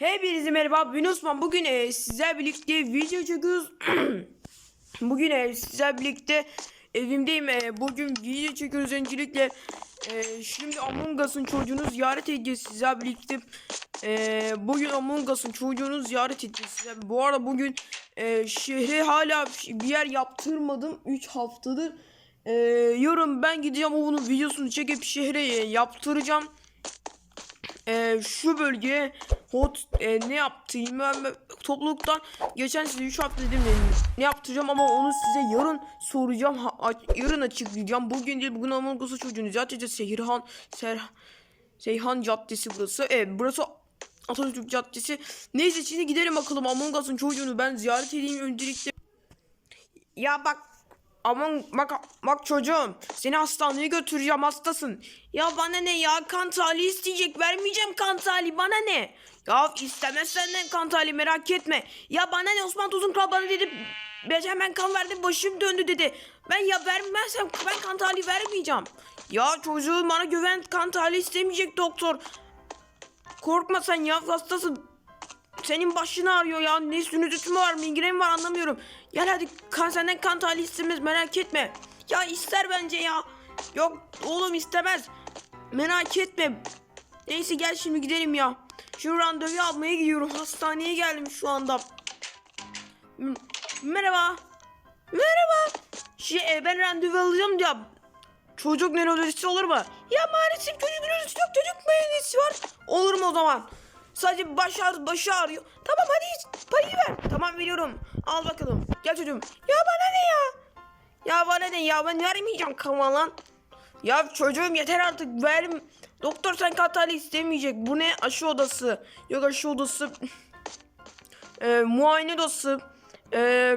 Hepinize merhaba. Ben Osman. Bugün e, sizlerle birlikte video çekiyoruz. Bugün e, sizlerle birlikte evimdeyim. E, bugün video çekiyoruz. Öncelikle e, Şimdi Among Us'ın çocuğunu ziyaret edeceğiz sizlerle birlikte. E, Bugün Among Us'ın çocuğunu ziyaret edeceğiz sizlerle. Bu arada bugün e, şehre hala bir yer yaptırmadım. 3 haftadır. E, Yarın ben gideceğim. O bunun videosunu çekip şehre e, yaptıracağım e, şu bölgeye hot e, ne yaptığımı ben? Ben topluluktan geçen size 3 hafta dedim de ne yaptıracağım ama onu size yarın soracağım. Ha, a- yarın açıklayacağım. Bugün değil bugün Among Us'u çocuğunu zaten Seyhan Ser Seyhan Caddesi burası. Evet burası Atatürk Caddesi. Neyse şimdi gidelim bakalım Among Us'un çocuğunu ben ziyaret edeyim öncelikle. Ya bak aman bak bak çocuğum seni hastaneye götüreceğim hastasın. Ya bana ne ya kan tahlili isteyecek vermeyeceğim kan tahlili bana ne? Ya istemez senden kan tahlili merak etme. Ya bana ne Osman Tuzun Kral bana dedi ben hemen kan verdim başım döndü dedi. Ben ya vermezsem ben kan tahlili vermeyeceğim. Ya çocuğum bana güven kan tahlili istemeyecek doktor. Korkma sen ya hastasın. Senin başın ağrıyor ya. Ne sinüzit mi var, migren mi var anlamıyorum. Gel hadi kan senden kan tahlili istemez merak etme. Ya ister bence ya. Yok oğlum istemez. Merak etme. Neyse gel şimdi gidelim ya. Şu randevu almaya gidiyorum. Hastaneye geldim şu anda. M- Merhaba. Merhaba. Şey e, ben randevu alacağım ya. Çocuk nörolojisi olur mu? Ya maalesef çocuk nörolojisi yok. Çocuk mühendisi var. Olur mu o zaman? Sadece baş ağrı, başı ağrıyor. Tamam hadi parayı ver. Tamam veriyorum. Al bakalım. Gel çocuğum. Ya bana ne ya? Ya bana ne ya? Ben vermeyeceğim kama lan. Ya çocuğum yeter artık verim. Doktor sen katali istemeyecek. Bu ne? Aşı odası. Yok aşı odası. Ee, muayene odası. Ee,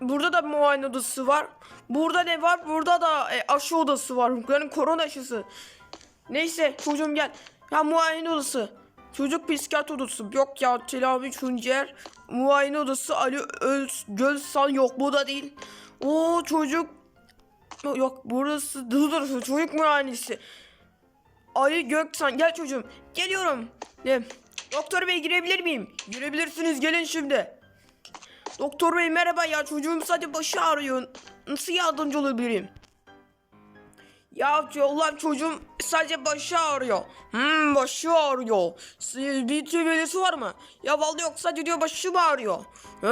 burada da muayene odası var. Burada ne var? Burada da e, aşı odası var. Yani korona aşısı. Neyse çocuğum gel. Ya muayene odası. Çocuk psikiyatri odası. Yok ya Telavi Tuncer. Muayene odası Ali Öz Gölsan yok bu da değil. O çocuk Yok burası dur dur çocuk muayenesi. Ali Göksan gel çocuğum. Geliyorum. Ne? Doktor bey girebilir miyim? Girebilirsiniz gelin şimdi. Doktor bey merhaba ya çocuğum sadece başı ağrıyor. Nasıl yardımcı olabilirim? Ya ulan çocuğum sadece başı ağrıyor. Hmm başı ağrıyor. Si- Bir tüvelesi var mı? Ya vallahi yok sadece diyor başı mı ağrıyor? He,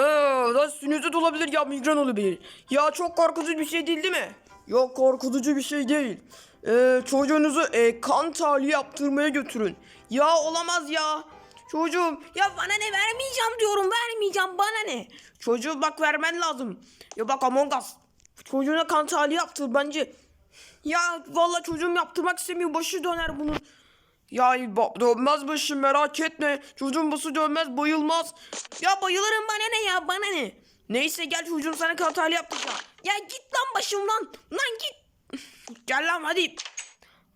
da sinüzit olabilir ya migren olabilir. Ya çok korkutucu bir şey değil değil mi? Yok korkutucu bir şey değil. Ee, çocuğunuzu e, kan tahlili yaptırmaya götürün. Ya olamaz ya. Çocuğum ya bana ne vermeyeceğim diyorum vermeyeceğim bana ne? Çocuğum bak vermen lazım. Ya bak Among Us. Çocuğuna kan tahlili yaptır bence. Ya vallahi çocuğum yaptırmak istemiyor. Başı döner bunun. Ya dönmez başım merak etme. Çocuğun başı dönmez bayılmaz. Ya bayılırım bana ne ya bana ne. Neyse gel çocuğum sana kan tahlili yaptıracağım. Ya git lan başımdan. Lan git. gel lan hadi.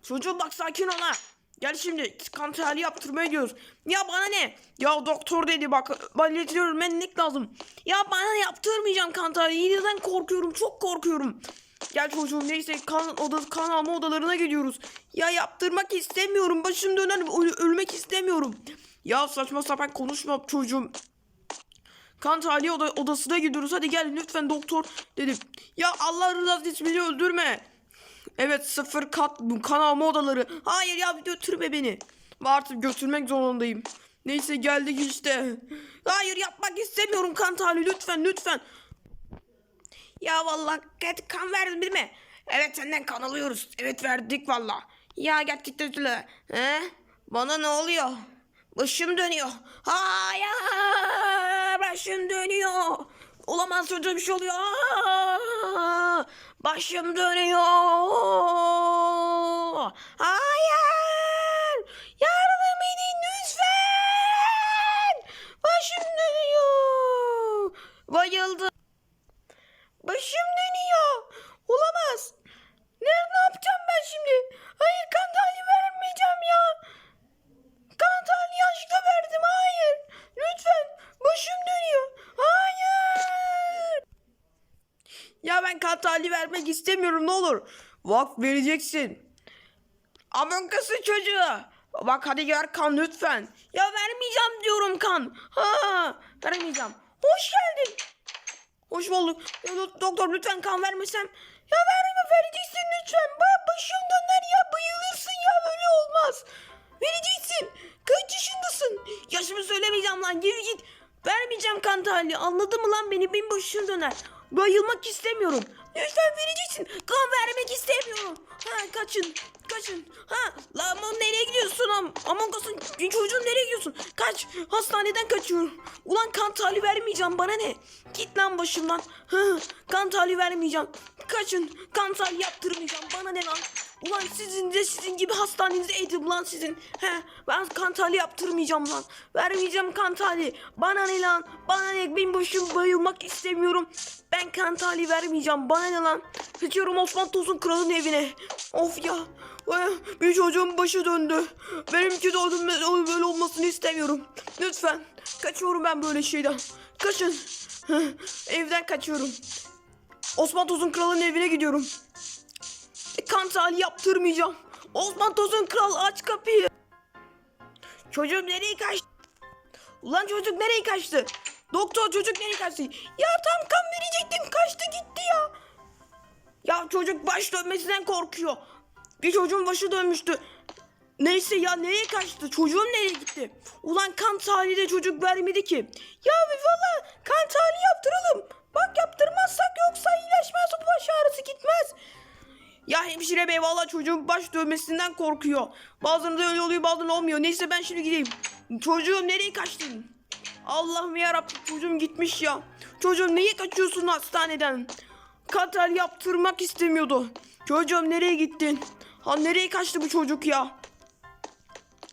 Çocuğum bak sakin ol ha. Gel şimdi kan tahlili yaptırmaya gidiyoruz. Ya bana ne? Ya doktor dedi bak hallediyorum menlik lazım. Ya bana yaptırmayacağım kan tahlili. Korkuyorum çok korkuyorum. Gel çocuğum neyse kan odası kan alma odalarına gidiyoruz. Ya yaptırmak istemiyorum. Başım döner öl- ölmek istemiyorum. Ya saçma sapan konuşma çocuğum. Kan tahliye oda odasına gidiyoruz. Hadi gel lütfen doktor dedim. Ya Allah rızası için beni öldürme. Evet sıfır kat kan alma odaları. Hayır ya götürme beni. Artık götürmek zorundayım. Neyse geldik işte. Hayır yapmak istemiyorum kan tahlili lütfen lütfen. Ya vallahi get kan verdin değil mi? Evet senden kan alıyoruz. Evet verdik valla. Ya gerçekten öyle. He? Bana ne oluyor? Başım dönüyor. Hayır başım dönüyor. Olamaz çocuğa bir şey oluyor. Başım dönüyor. Hayır. Yardım edin lütfen. Başım dönüyor. Bayıldım. Başım dönüyor. Olamaz. Ne, ne yapacağım ben şimdi? Hayır kan tahlili vermeyeceğim ya. Kan tahlili yanlışlıkla verdim. Hayır. Lütfen. Başım dönüyor. Hayır. Ya ben kan tahlili vermek istemiyorum ne olur. Vak vereceksin. Among Us'ın çocuğu. Bak hadi ver kan lütfen. Ya vermeyeceğim diyorum kan. Ha, vermeyeceğim. Hoş geldin. Hoş bulduk. Ya, do- doktor lütfen kan vermesem. Ya verme vereceksin lütfen. Ba başım döner ya bayılırsın ya böyle olmaz. Vereceksin. Kaç yaşındasın? Yaşımı söylemeyeceğim lan geri git. Vermeyeceğim kan tahlili anladın mı lan beni benim başım döner. Bayılmak istemiyorum. Lütfen vereceksin. Kan vermek istemiyorum. Ha kaçın. Kaçın. Ha lan nereye gidiyorsun? Am Among Us'un çocuğum nereye gidiyorsun? Kaç. Hastaneden kaçıyorum. Ulan kan tahlili vermeyeceğim bana ne? Git lan başımdan. Ha, kan tahlili vermeyeceğim. Kaçın. Kan tahlili yaptırmayacağım. Bana ne lan? Ulan sizin de sizin gibi hastanenize edim lan sizin. He, ben kan tahlili yaptırmayacağım lan. Vermeyeceğim kan tahlili. Bana ne lan? Bana ne? Benim başım bayılmak istemiyorum. Ben kan tahlili vermeyeceğim. Bana ne lan? Kaçıyorum Osman Toz'un kralın evine. Of ya. Bir çocuğun başı döndü. Benimki de böyle olmasını istemiyorum. Lütfen. Kaçıyorum ben böyle şeyden. Kaçın. Evden kaçıyorum. Osman Toz'un kralın evine gidiyorum. Kan tahlili yaptırmayacağım. Osman Toz'un kral aç kapıyı. Çocuğum nereye kaçtı? Ulan çocuk nereye kaçtı? Doktor çocuk nereye kaçtı? Ya tam kan verecektim kaçtı gitti ya. Ya çocuk baş dönmesinden korkuyor. Bir çocuğun başı dönmüştü. Neyse ya nereye kaçtı? Çocuğum nereye gitti? Ulan kan tahlili de çocuk vermedi ki. Ya valla kan tahlili yaptıralım. Bak yaptırmazsak yoksa iyileşmez bu baş ağrısı gitmez. Ya hemşire bey valla çocuğun baş dövmesinden korkuyor. Bazen öyle oluyor bazen olmuyor. Neyse ben şimdi gideyim. Çocuğum nereye kaçtın? Allah'ım yarabbim çocuğum gitmiş ya. Çocuğum niye kaçıyorsun hastaneden? Katar yaptırmak istemiyordu. Çocuğum nereye gittin? Ha nereye kaçtı bu çocuk ya?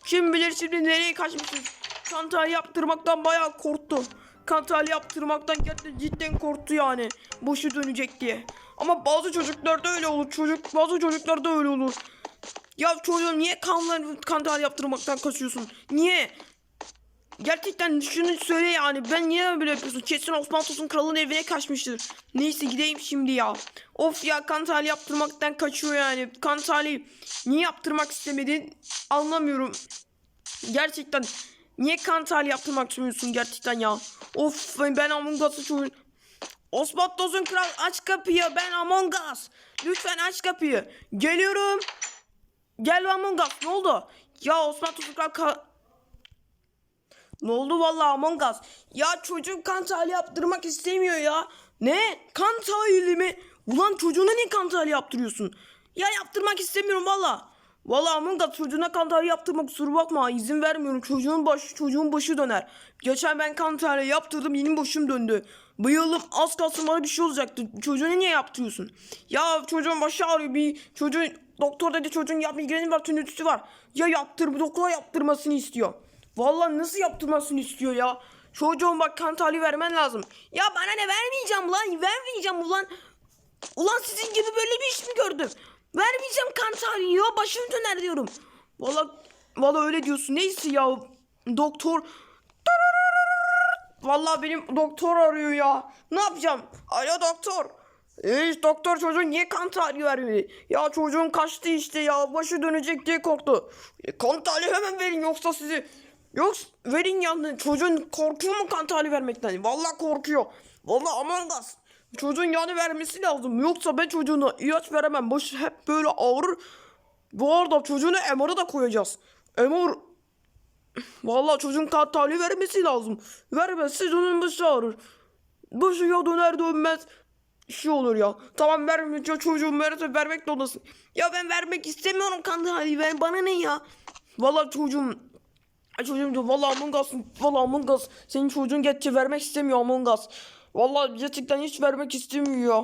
Kim bilir şimdi nereye kaçmışız? Kantar yaptırmaktan bayağı korktu. Kantar yaptırmaktan gerçekten cidden korktu yani. Boşu dönecek diye. Ama bazı çocuklarda öyle olur. Çocuk bazı çocuklarda öyle olur. Ya çocuğum niye kanlar kantar yaptırmaktan kaçıyorsun? Niye? Gerçekten şunu söyle yani ben niye böyle yapıyorsun? Kesin Osman Tosun kralın evine kaçmıştır. Neyse gideyim şimdi ya. Of ya kan tahlili yaptırmaktan kaçıyor yani. Kan tahlili niye yaptırmak istemedin anlamıyorum. Gerçekten niye kan tahlili yaptırmak istemiyorsun gerçekten ya. Of ben Among Us'ı çocuğum. Osman Tosun kral aç kapıyı ben Among Us. Lütfen aç kapıyı. Geliyorum. Gel Among Us ne oldu? Ya Osman Tosun kral ka- ne oldu vallahi Among Us? Ya çocuk kan tahlili yaptırmak istemiyor ya. Ne? Kan tahlili mi? Ulan çocuğuna niye kan tahlili yaptırıyorsun? Ya yaptırmak istemiyorum valla. Valla Among Us çocuğuna kan yaptırmak kusura bakma izin vermiyorum. Çocuğun başı, çocuğun başı döner. Geçen ben kan yaptırdım benim başım döndü. Bayıldım az kalsın bana bir şey olacaktı. Çocuğuna niye yaptırıyorsun? Ya çocuğun başı ağrıyor bir çocuğun doktor dedi çocuğun yap migreni var tünütüsü var. Ya yaptır doktora yaptırmasını istiyor. Vallahi nasıl yaptırmasını istiyor ya? Çocuğum bak kan vermen lazım. Ya bana ne vermeyeceğim lan vermeyeceğim ulan. Ulan sizin gibi böyle bir iş mi gördüm? Vermeyeceğim kan tahlili ya başım döner diyorum. Vallahi vallahi öyle diyorsun. Neyse ya doktor Vallahi benim doktor arıyor ya. Ne yapacağım? Alo doktor. Ee, doktor çocuğun niye kan tahlili vermedi? Ya çocuğun kaçtı işte ya. Başı dönecek diye korktu. E, kan tahlili hemen verin yoksa sizi. Yok verin yani. Çocuğun korkuyor mu kan tahlili vermekten? Vallahi korkuyor. Vallahi aman gaz. Çocuğun yani vermesi lazım. Yoksa ben çocuğuna ilaç veremem. Başı hep böyle ağrır. Bu arada çocuğuna MR'ı da koyacağız. MR Vallahi çocuğun kan tahlili vermesi lazım. Vermezse onun başı ağrır. Başı ya döner dönmez. Şey olur ya. Tamam vermeyeceğim çocuğum verirse vermek zorundasın. Ya ben vermek istemiyorum kan tahlili. Ben, bana ne ya? Vallahi çocuğum Çocuğum diyor vallahi Among Us vallahi Among Us senin çocuğun geççe vermek istemiyor Among Us. Vallahi gerçekten hiç vermek istemiyor.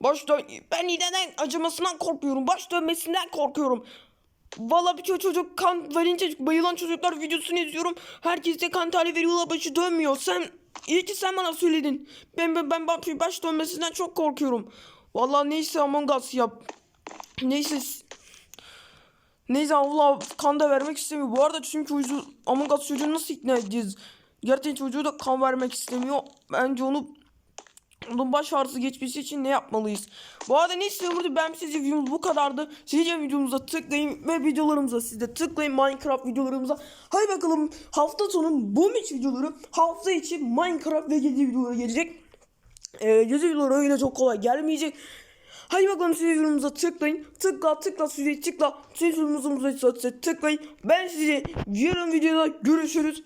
Baş dön ben iğneden acımasından korkuyorum. Baş dönmesinden korkuyorum. Vallahi bir çocuk kan verince bayılan çocuklar videosunu izliyorum. Herkes de kan tahlili veriyorlar başı dönmüyor. Sen iyi ki sen bana söyledin. Ben ben ben baş, dönmesinden çok korkuyorum. Vallahi neyse Among Us yap. Neyse Neyse Allah kan da vermek istemiyor. Bu arada çünkü Among Us çocuğunu nasıl ikna edeceğiz? Gerçekten çocuğu da kan vermek istemiyor. Bence onu Onun baş ağrısı geçmesi için ne yapmalıyız? Bu arada ne istiyorum ben size videomuz bu kadardı. Sizce videomuza tıklayın ve videolarımıza siz de tıklayın Minecraft videolarımıza. Hadi bakalım hafta sonu bu hiç videoları hafta içi Minecraft ve gezi videoları gelecek. Ee, gezi videoları öyle çok kolay gelmeyecek. Hadi bakalım siz yorumunuza tıklayın. Tıkla tıkla size tıkla. Siz yorumunuza tıklayın. Ben sizi yarın videoda görüşürüz.